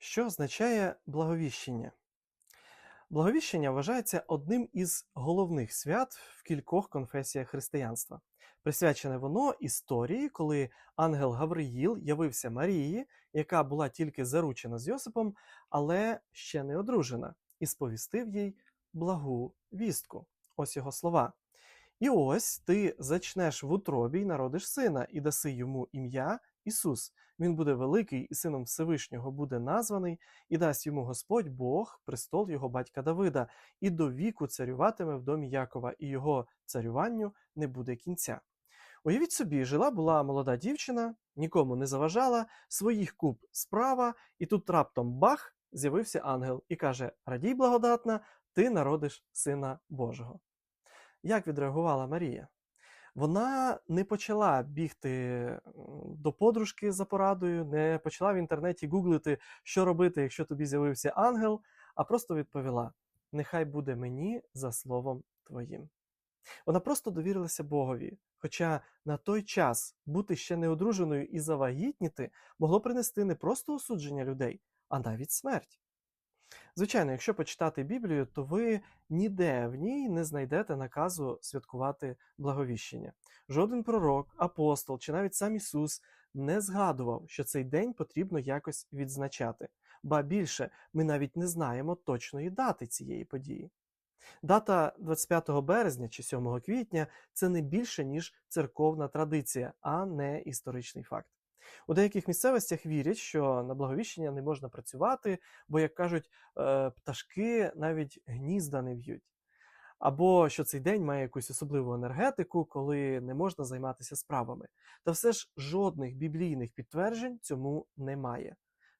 Що означає благовіщення? Благовіщення вважається одним із головних свят в кількох конфесіях християнства. Присвячене воно історії, коли ангел Гавриїл явився Марії, яка була тільки заручена з Йосипом, але ще не одружена, і сповістив їй благу вістку. Ось його слова. І ось ти зачнеш в утробі й народиш сина, і даси йому ім'я Ісус. Він буде великий і сином Всевишнього буде названий, і дасть йому Господь Бог, престол його батька Давида, і до віку царюватиме в домі Якова, і його царюванню не буде кінця. Уявіть собі, жила була молода дівчина, нікому не заважала, своїх куб справа, і тут раптом бах, з'явився ангел і каже: Радій благодатна, ти народиш сина Божого. Як відреагувала Марія? Вона не почала бігти до подружки за порадою, не почала в інтернеті гуглити, що робити, якщо тобі з'явився ангел, а просто відповіла: Нехай буде мені за словом твоїм. Вона просто довірилася Богові. Хоча на той час бути ще неодруженою і завагітніти могло принести не просто осудження людей, а навіть смерть. Звичайно, якщо почитати Біблію, то ви ніде в ній не знайдете наказу святкувати благовіщення. Жоден пророк, апостол чи навіть сам Ісус не згадував, що цей день потрібно якось відзначати. Ба більше, ми навіть не знаємо точної дати цієї події. Дата 25 березня чи 7 квітня це не більше, ніж церковна традиція, а не історичний факт. У деяких місцевостях вірять, що на благовіщення не можна працювати, бо, як кажуть, е, пташки навіть гнізда не в'ють. Або що цей день має якусь особливу енергетику, коли не можна займатися справами. Та все ж жодних біблійних підтверджень цьому немає.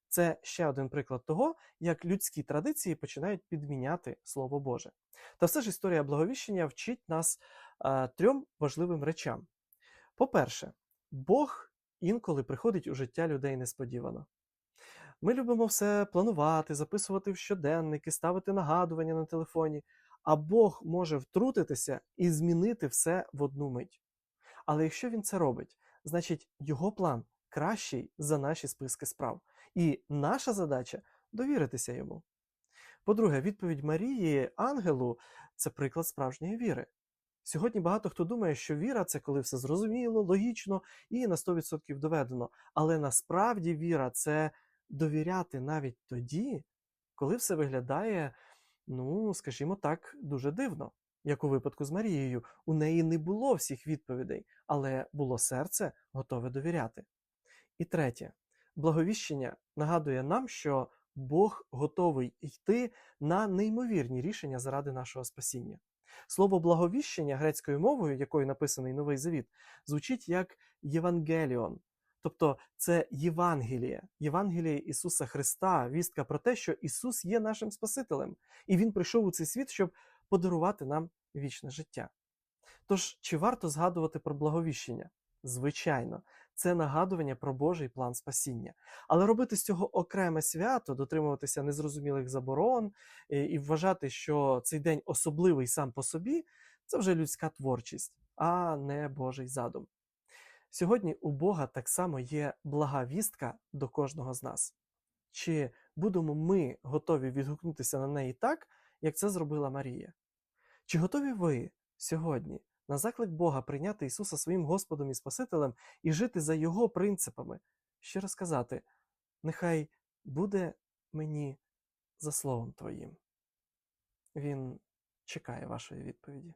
Це ще один приклад того, як людські традиції починають підміняти Слово Боже. Та все ж історія благовіщення вчить нас е, трьом важливим речам. По-перше, Бог інколи приходить у життя людей несподівано. Ми любимо все планувати, записувати в щоденники, ставити нагадування на телефоні, а Бог може втрутитися і змінити все в одну мить. Але якщо він це робить, значить його план кращий за наші списки справ. І наша задача довіритися йому. По-друге, відповідь Марії ангелу це приклад справжньої віри. Сьогодні багато хто думає, що віра це коли все зрозуміло, логічно і на 100% доведено. Але насправді віра це довіряти навіть тоді, коли все виглядає, ну, скажімо так, дуже дивно. Як у випадку з Марією, у неї не було всіх відповідей, але було серце готове довіряти. І третє, благовіщення нагадує нам, що Бог готовий йти на неймовірні рішення заради нашого спасіння. Слово благовіщення грецькою мовою, якою написаний Новий Завіт, звучить як Євангеліон. Тобто це Євангеліє, Євангеліє Ісуса Христа, вістка про те, що Ісус є нашим Спасителем, і Він прийшов у цей світ, щоб подарувати нам вічне життя. Тож, чи варто згадувати про благовіщення? Звичайно, це нагадування про Божий план спасіння. Але робити з цього окреме свято, дотримуватися незрозумілих заборон і, і вважати, що цей день особливий сам по собі, це вже людська творчість, а не Божий задум. Сьогодні у Бога так само є блага вістка до кожного з нас. Чи будемо ми готові відгукнутися на неї так, як це зробила Марія? Чи готові ви сьогодні на заклик Бога прийняти Ісуса своїм Господом і Спасителем і жити за Його принципами, ще раз сказати, нехай буде мені за словом Твоїм. Він чекає вашої відповіді.